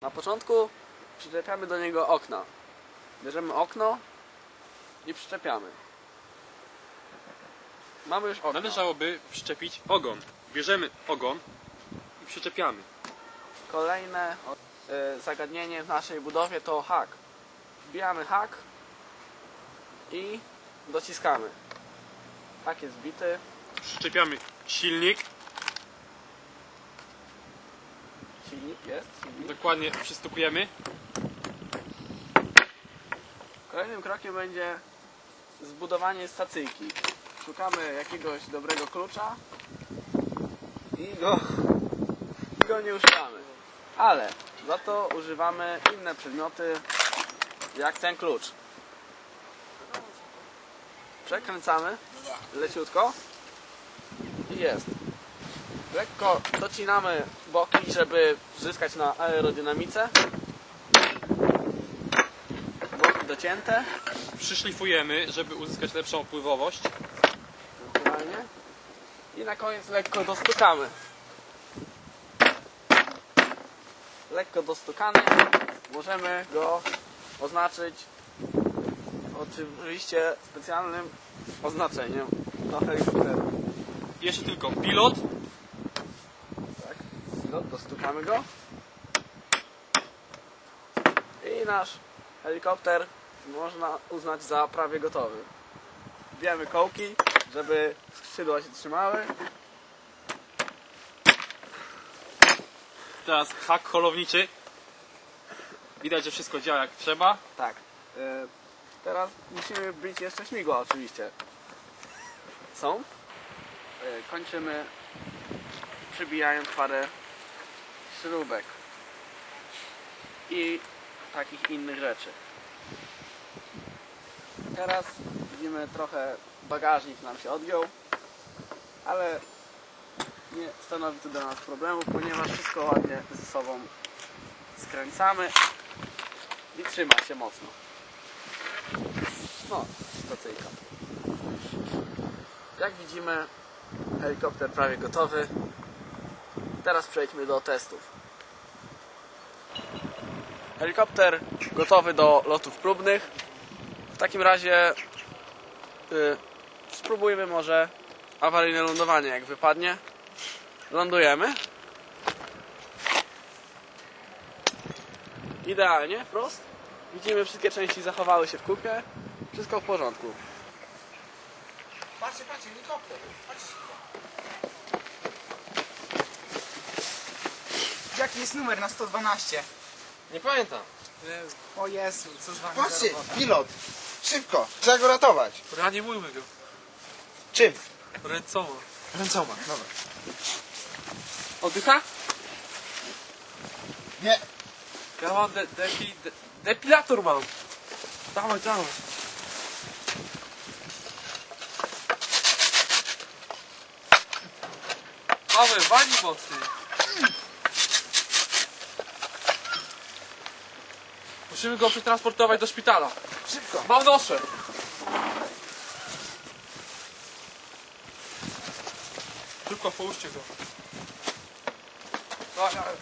Na początku przyczepiamy do niego okna. Bierzemy okno i przyczepiamy. Mamy już okno. Należałoby przyczepić ogon. Bierzemy ogon i przyczepiamy. Kolejne e, zagadnienie w naszej budowie to hak. Wbijamy hak i dociskamy. Hak jest bity. Przyczepiamy silnik. Silnik jest. Silnik. Dokładnie przystukujemy. Kolejnym krokiem będzie zbudowanie stacyjki. Szukamy jakiegoś dobrego klucza i go, i go nie używamy. Ale za to używamy inne przedmioty jak ten klucz. Przekręcamy leciutko i jest. Lekko docinamy boki, żeby zyskać na aerodynamice. Boki docięte. Przyszlifujemy, żeby uzyskać lepszą pływowość. Naturalnie. I na koniec lekko dostukamy. Lekko dostukany. Możemy go oznaczyć oczywiście specjalnym oznaczeniem do helikopteru. Jeszcze tylko pilot. No, dostukamy go. I nasz helikopter można uznać za prawie gotowy. Wbijamy kołki, żeby skrzydła się trzymały. Teraz hak holowniczy. Widać, że wszystko działa jak trzeba. Tak. E, teraz musimy wbić jeszcze śmigła oczywiście. Są. E, kończymy przybijając parę śrubek i takich innych rzeczy. Teraz widzimy trochę bagażnik nam się odgiął, ale nie stanowi to dla nas problemu, ponieważ wszystko ładnie ze sobą skręcamy i trzyma się mocno. No, stacyjka. Jak widzimy, helikopter prawie gotowy. Teraz przejdźmy do testów. Helikopter gotowy do lotów próbnych. W takim razie y, spróbujmy może awaryjne lądowanie, jak wypadnie. Lądujemy. Idealnie, prost. Widzimy, wszystkie części zachowały się w kupie. Wszystko w porządku. Patrzcie, patrzcie, helikopter. Patrzcie Jaki jest numer na 112? Nie pamiętam. O Jezu, co z wami Patrzcie, za robota? pilot! Szybko! Trzeba go ratować! Reanimujmy go. Czym? Ręcoma. Ręcoma, dobra. Oddycha? Nie! Ja mam de, depi, de, depilator mam. Dawaj, dawaj. Mamy, wani mocniej. Musimy go przetransportować do szpitala. Szybko! Mam noszę. Szybko połóżcie go. Dawaj, dawaj.